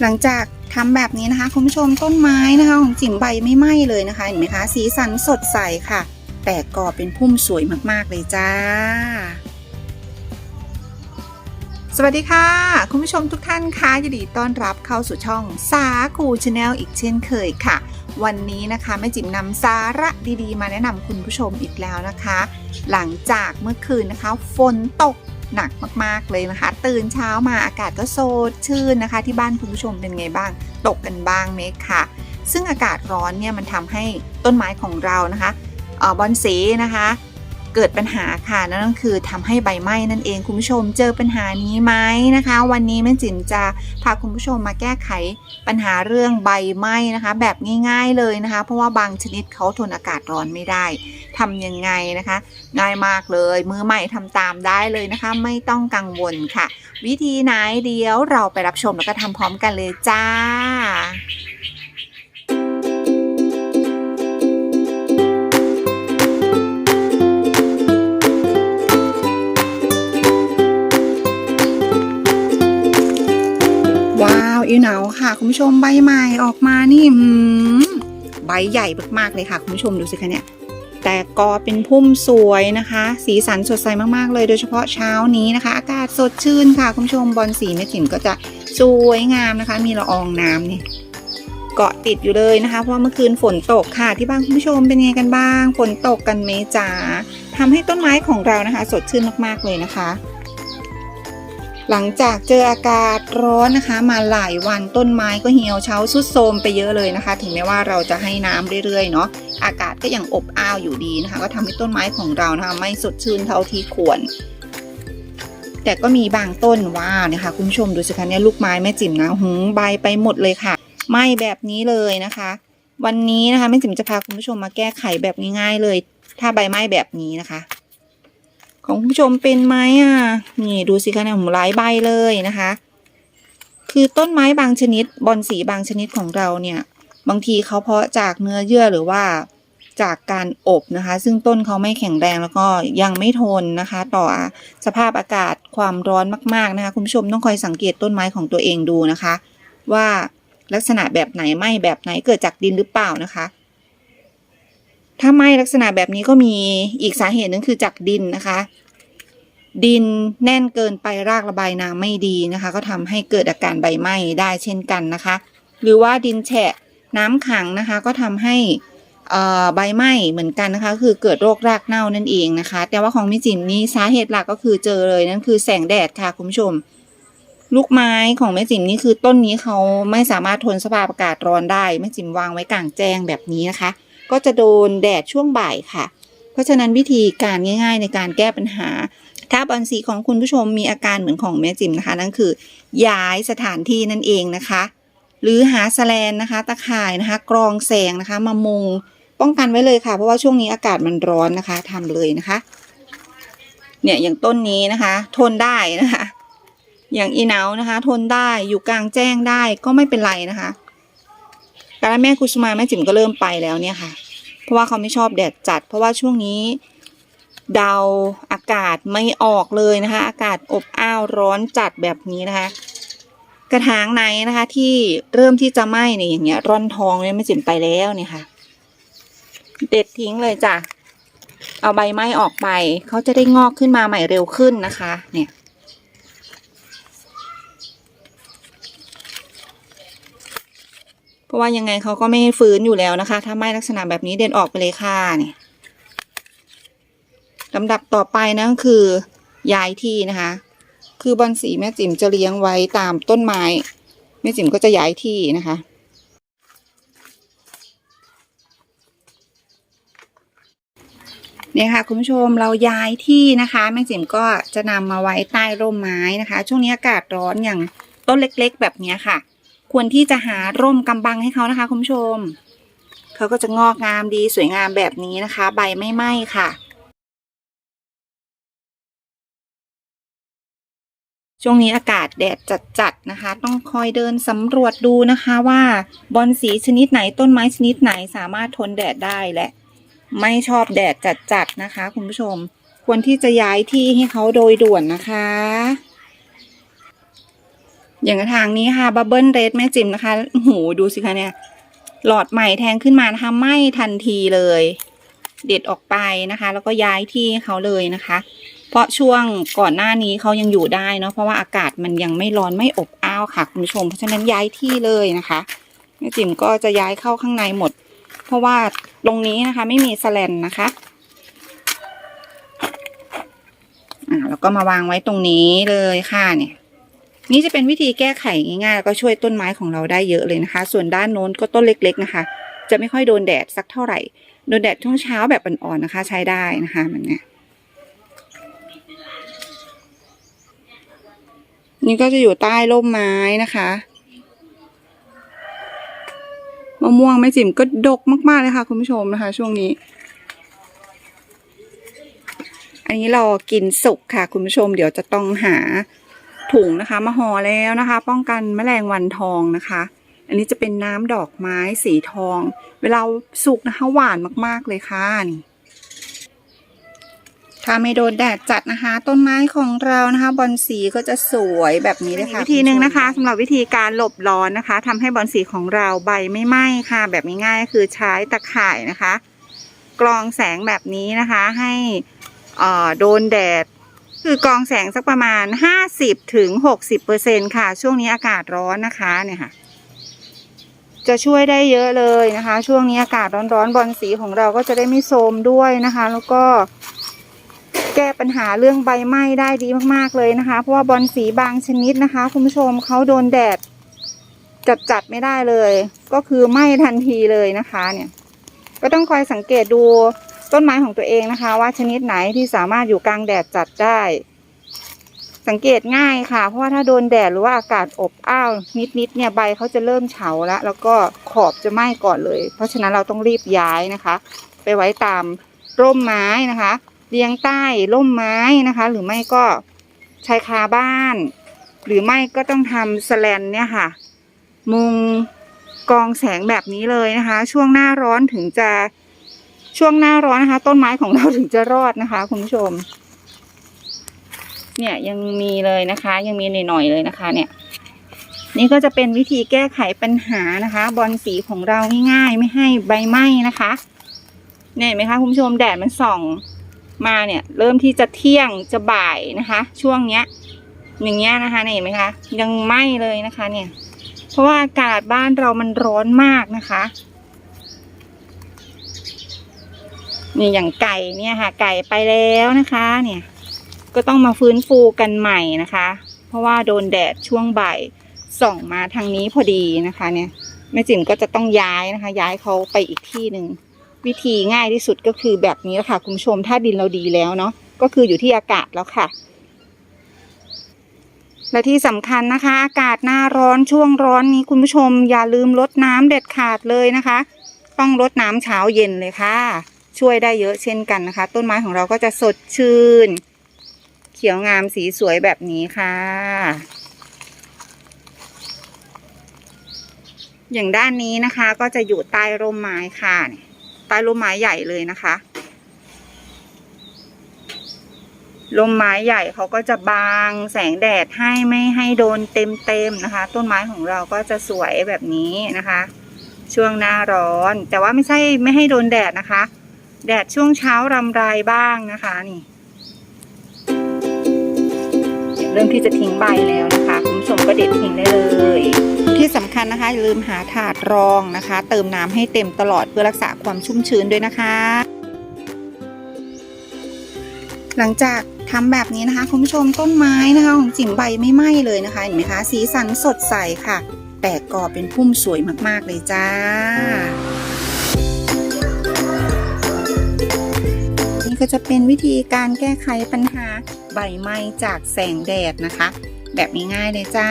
หลังจากทำแบบนี้นะคะคุณผู้ชมต้นไม้นะคะ ของจิ๋มใบไม่ไหม้เลยนะคะเห็นไหมคะ สีสันสดใสค่ะ แต่ก่อเป็นพุ่มสวยมากๆเลยจ้า สวัสดีค่ะ คุณผู้ชมทุกท่านค่ะยินดีต้อนรับเข้าสู่ช่องสาคูชาแนลอีกเช่นเคยค่ะ วันนี้นะคะแม่จิ๋มนำสาระดีๆ มาแนะนำคุณผู้ชมอีกแล้วนะคะ หลังจากเมื่อคืนนะคะ ฝนตก หนักมากๆเลยนะคะ ตื่นเช้ามาอากาศก็โซดชื่นนะคะ ที่บ้านคุณผู้ชมเป็นไงบ้าง ตกกันบ้างไหมคะซึ่งอากาศร้อนเนี่ยมันทำให้ต้นไม้ของเรานะคะออบอนสีนะคะ เกิดปัญหาค่ะนั่นก็คือทำให้ใบไหม้นั่นเองคุณผู้ชมเจอปัญหานี้ไหมนะคะ วันนี้แม่จิ๋มจะพาคุณผู้ชมมาแก้ไขปัญหาเรื่องใบไหม้นะคะ แบบง่าย ๆเลยนะคะ เพราะว่าบางชนิดเขาทนอากาศร้อนไม่ได้ ทำยังไงนะคะ ง่ายมากเลย มือใหม่ทำตามได้เลยนะคะ ไม่ต้องกังวลค่ะ วิธีไหนเดี๋ยวเราไปรับชมแล้วก็ทำพร้อมกันเลยจ้าว้าวอีเหนาค่ะ คุณผู้ชมใบใหม่ออกมานี่ใบใหญ่มากๆเลยค่ะ คุณผู้ชมดูสิคะเนี่ย กอเป็นพุ่มสวยนะคะ สีสันสดใสมากๆเลย โดยเฉพาะเช้านี้นะคะ อากาศสดชื่นค่ะ คุณผู้ชมบอลสีแม่จิ๋มก็จะสวยงามนะคะ มีละอองน้ำเนี่ยเกาะติดอยู่เลยนะคะ เพราะเมื่อคืนฝนตกค่ะ ที่บ้านคุณผู้ชมเป็นไงกันบ้าง ฝนตกกันไหมจ๋าทำให้ต้นไม้ของเรานะคะ สดชื่นมากๆเลยนะคะ หลังจากเจออากาศร้อนนะคะ มาหลายวันต้นไม้ก็เหี่ยวเฉาสุดโทมไปเยอะเลยนะคะ ถึงแม้ว่าเราจะให้น้ำเรื่อยๆเนาะอากาศก็ยังอบอ้าวอยู่ดีนะคะ ก็ทำให้ต้นไม้ของเรานะคะ ไม่สดชื่นเท่าที่ควร แต่ก็มีบางต้นว้านะคะ คุณผู้ชมดูสิคะเนี่ยลูกไม้แม่จิ๋มนะหุงใบไปหมดเลยค่ะไหม้แบบนี้เลยนะคะ วันนี้นะคะแม่จิ๋มจะพาคุณผู้ชมมาแก้ไขแบบง่ายๆเลย ถ้าใบไหม้แบบนี้นะคะ ของคุณผู้ชมเป็นไหมอะ นี่ดูสิคะเนี่ยผมหลายใบเลยนะคะ คือต้นไม้บางชนิดบอนสีบางชนิดของเราเนี่ย บางทีเขาเพาะจากเนื้อเยื่อหรือว่าจากการอบนะคะ ซึ่งต้นเขาไม่แข็งแรงแล้วก็ยังไม่ทนนะคะ ต่อสภาพอากาศความร้อนมากๆนะคะ คุณผู้ชมต้องคอยสังเกตต้นไม้ของตัวเองดูนะคะ ว่าลักษณะแบบไหนไหมแบบไหนเกิดจากดินหรือเปล่านะคะ ถ้าไหม้ลักษณะแบบนี้ก็มีอีกสาเหตุหนึงคือจากดินนะคะ ดินแน่นเกินไปรากระบายน้ำไม่ดีนะคะ ก็ทำให้เกิดอาการใบไหม้ได้เช่นกันนะคะ หรือว่าดินแฉะน้ำขังนะคะ ก็ทำให้อ่อใบไหม้เหมือนกันนะคะ คือเกิดโรครากเน่านั่นเองนะคะ แต่ว่าของมิจิมนี่สาเหตุหลักก็คือเจอเลยนั่นคือแสงแดดค่ะคุณผู้ชม ลูกไม้ของแม่จิ๋มนี่คือต้นนี้เขาไม่สามารถทนสภาพอากาศร้อนได้แม่จิ๋มวางไว้กลางแจ้งแบบนี้นะคะ ก็จะโดนแดดช่วงบ่ายค่ะ เพราะฉะนั้นวิธีการง่าย ๆ ในการแก้ปัญหา ถ้าบอลสีของคุณผู้ชมมีอาการเหมือนของแม่จิ๋มนะคะ นั่นคือ ย้ายสถานที่นั่นเองนะคะ หรือหาแสแลนนะคะ ตะข่ายนะคะ กรองแสงนะคะ มามุงป้องกันไว้เลยค่ะ เพราะว่าช่วงนี้อากาศมันร้อนนะคะทำเลยนะคะ เนี่ยอย่างต้นนี้นะคะ ทนได้นะคะ อย่างอีเนานะคะ ทนได้อยู่กลางแจ้งได้ก็ไม่เป็นไรนะคะ กาลแม่คุชมาแม่จิ๋มก็เริ่มไปแล้วเนี่ยค่ะ เพราะว่าเขาไม่ชอบแดดจัด เพราะว่าช่วงนี้ดาวอากาศไม่ออกเลยนะคะ อากาศอบอ้าวร้อนจัดแบบนี้นะคะ กระถางไหนนะคะ ที่เริ่มที่จะไหม้เนี่ยอย่างเงี้ยร่อนทองเนี่ยไม่จิ๋มไปแล้วเนี่ยค่ะ เด็ดทิ้งเลยจ้ะเอาใบไม้ออกไป เขาจะได้งอกขึ้นมาใหม่เร็วขึ้นนะคะ เนี่ย เพราะว่ายังไงเขาก็ไม่ฟื้นอยู่แล้วนะคะ ถ้าไม้ลักษณะแบบนี้เด็ดออกไปเลยค่ะเนี่ยลำดับต่อไปนะคือ ย้ายที่นะคะ คือบอนสีแม่จิ๋มจะเลี้ยงไว้ตามต้นไม้แม่จิ๋มก็จะย้ายที่นะคะเนี่ยค่ะคุณผู้ชมเราย้ายที่นะคะแม่จิ๋มก็จะนำมาไว้ใต้ร่มไม้นะคะ ช่วงนี้อากาศร้อนอย่างต้นเล็กๆ แบบนี้ค่ะ ควรที่จะหาร่มกำบังให้เขานะคะ คุณผู้ชม เขาก็จะงอกงามดีสวยงามแบบนี้นะคะ ใบไม่ไหม้ค่ะ ช่วงนี้อากาศแดดจัดๆนะคะ ต้องคอยเดินสำรวจดูนะคะว่าบอนสีชนิดไหนต้นไม้ชนิดไหนสามารถทนแดดได้และไม่ชอบแดดจัดๆนะคะ คุณผู้ชม ควรที่จะย้ายที่ให้เขาโดยด่วนนะคะ อย่างกระถางนี้ค่ะบับเบิ้ลเรดแม่จิมนะคะหูดูสิคะเนี่ย หลอดใหม่แทงขึ้นมานะคะไหมทันทีเลย เด็ดออกไปนะคะ แล้วก็ย้ายที่เขาเลยนะคะ เพราะช่วงก่อนหน้านี้เขายังอยู่ได้เนาะเพราะว่าอากาศมันยังไม่ร้อนไม่อบอ้าวค่ะคุณผู้ชม เพราะฉะนั้นย้ายที่เลยนะคะแม่จิ๋มก็จะย้ายเข้าข้างในหมด เพราะว่าตรงนี้นะคะไม่มีแสแลนนะคะอ่าแล้วก็มาวางไว้ตรงนี้เลยค่ะเนี่ย นี่จะเป็นวิธีแก้ไขง่ายๆแล้วก็ช่วยต้นไม้ของเราได้เยอะเลยนะคะ ส่วนด้านโน้นก็ต้นเล็ก ๆ นะคะ จะไม่ค่อยโดนแดดสักเท่าไหร่ โดนแดดช่วงเช้าแบบอ่อนๆนะคะ ใช้ได้นะคะมันเนี่ยนี่ก็จะอยู่ใต้ร่มไม้นะคะมะม่วงแม่จิ๋มก็ดกมากๆเลยค่ะ คุณผู้ชมนะคะ ช่วงนี้ อันนี้รอกินสุกค่ะ คุณผู้ชมเดี๋ยวจะต้องหา ถุงนะคะ มาห่อแล้วนะคะ ป้องกันแมลงวันทองนะคะ อันนี้จะเป็นน้ำดอกไม้สีทอง เวลาสุกนะคะ หวานมากๆเลยค่ะนี่ถ้าไม่โดนแดดจัดนะคะ ต้นไม้ของเรานะคะบอนสีก็จะสวยแบบนี้เลยค่ะวิธีหนึ่งนะคะสำหรับวิธีการหลบร้อนนะคะทำให้บอนสีของเราใบไม่ไหม้ค่ะ แบบง่ายๆก็คือใช้ตะข่ายนะคะ กรองแสงแบบนี้นะคะ ให้เอ่อโดนแดด คือกองแสงสักประมาณห้าสิบถึงหกสิบเปอร์เซ็นค่ะ ช่วงนี้อากาศร้อนนะคะเนี่ยค่ะ จะช่วยได้เยอะเลยนะคะ ช่วงนี้อากาศร้อนๆบอลสีของเราก็จะได้ไม่โทมด้วยนะคะ แล้วก็แก้ปัญหาเรื่องใบไหม้ได้ดีมากๆเลยนะคะ เพราะว่าบอลสีบางชนิดนะคะ คุณผู้ชมเขาโดนแดดจัดจัดๆไม่ได้เลย ก็คือไหม้ทันทีเลยนะคะ เนี่ย ก็ต้องคอยสังเกตดู ต้นไม้ของตัวเองนะคะ ว่าชนิดไหนที่สามารถอยู่กลางแดดจัดได้ สังเกตง่ายค่ะ เพราะว่าถ้าโดนแดดหรือว่าอากาศอบอ้าวนิดๆเนี่ยใบเขาจะเริ่มเฉาแล้วแล้วก็ขอบจะไหม้ก่อนเลย เพราะฉะนั้นเราต้องรีบย้ายนะคะ ไปไว้ตามร่มไม้นะคะเลี้ยงใต้ร่มไม้นะคะ หรือไม่ก็ชายคาบ้าน หรือไม่ก็ต้องทำสแลนเนี่ยค่ะ มุงกองแสงแบบนี้เลยนะคะ ช่วงหน้าร้อนถึงจะ ช่วงหน้าร้อนนะคะ ต้นไม้ของเราถึงจะรอดนะคะ คุณผู้ชม เนี่ยยังมีเลยนะคะ ยังมีหน่อยๆเลยนะคะ เนี่ย นี่ก็จะเป็นวิธีแก้ไขปัญหานะคะ บอลสีของเราง่ายๆ ไม่ให้ใบไหม้นะคะเนี่ยเห็นไหมคะคุณผู้ชมแดดมันส่องมาเนี่ย เริ่มที่จะเที่ยงจะบ่ายนะคะ ช่วงเนี้ย อย่างเงี้ยนะคะเนี่ยเห็นไหมคะ ยังไหม้เลยนะคะ เนี่ย เพราะว่าอากาศบ้านเรามันร้อนมากนะคะ นี่อย่างไก่เนี่ยค่ะ ไก่ไปแล้วนะคะ เนี่ย ก็ต้องมาฟื้นฟูกันใหม่นะคะ เพราะว่าโดนแดดช่วงบ่ายส่องมาทางนี้พอดีนะคะ เนี่ยแม่จิ๋มก็จะต้องย้ายนะคะ ย้ายเขาไปอีกที่หนึ่งวิธีง่ายที่สุดก็คือแบบนี้ค่ะคุณผู้ชมถ้าดินเราดีแล้วเนาะก็คืออยู่ที่อากาศแล้วค่ะ และที่สำคัญนะคะ อากาศหน้าร้อนช่วงร้อนนี้คุณผู้ชมอย่าลืมลดน้ำเด็ดขาดเลยนะคะ ต้องลดน้ำเช้าเย็นเลยค่ะ ช่วยได้เยอะเช่นกันนะคะ ต้นไม้ของเราก็จะสดชื่น เขียวงามสีสวยแบบนี้ค่ะ อย่างด้านนี้นะคะก็จะอยู่ใต้ร่มไม้ค่ะ ใต้ร่มไม้ใหญ่เลยนะคะร่มไม้ใหญ่เขาก็จะบางแสงแดดให้ไม่ให้โดนเต็มเต็มๆนะคะ ต้นไม้ของเราก็จะสวยแบบนี้นะคะ ช่วงหน้าร้อน แต่ว่าไม่ใช่ไม่ให้โดนแดดนะคะ แดดช่วงเช้ารำไรบ้างนะคะนี่เริ่มที่จะทิ้งใบแล้วนะคะคุณผู้ชมก็เด็ดทิ้งได้เลย ที่สำคัญนะคะอย่าลืมหาถาดรองนะคะ เติมน้ำให้เต็มตลอดเพื่อรักษาความชุ่มชื้นด้วยนะคะ หลังจากทำแบบนี้นะคะคุณผู้ชมต้นไม้นะคะของจิ๋มใบไม่ไหม้เลยนะคะเห็นไหมคะ สีสันสดใสค่ะ แตกกอเป็นพุ่มสวยมากๆเลยจ้า ก็จะเป็นวิธีการแก้ไขปัญหาใบไหม้จากแสงแดดนะคะ แบบง่ายๆเลยจ้า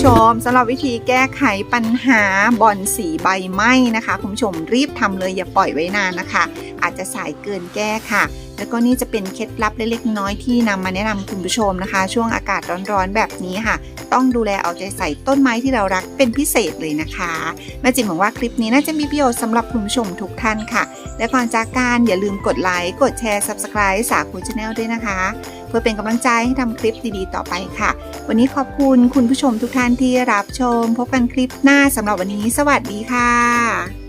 ผู้ชมสำหรับวิธีแก้ไขปัญหาบอนสีใบไหม้นะคะ คุณผู้ชมรีบทำเลยอย่าปล่อยไว้นานนะคะ อาจจะสายเกินแก้ค่ะ แล้วก็นี่จะเป็นเคล็ดลับเล็กๆน้อยที่นำมาแนะนำคุณผู้ชมนะคะ ช่วงอากาศร้อนๆแบบนี้ค่ะ ต้องดูแลเอาใจใส่ต้นไม้ที่เรารักเป็นพิเศษเลยนะคะแม่จิ๋มหวังว่าคลิปนี้น่าจะมีประโยชน์สำหรับคุณผู้ชมทุกท่านค่ะ และก่อนจากการอย่าลืมกดไลค์กดแชร์ Subscribe สาคูชาแนลด้วยนะคะ เพื่อเป็นกำลังใจให้ทำคลิปดีๆ ต่อไปค่ะ วันนี้ขอบคุณคุณผู้ชมทุกท่านที่รับชม พบกันคลิปหน้าสำหรับวันนี้ สวัสดีค่ะ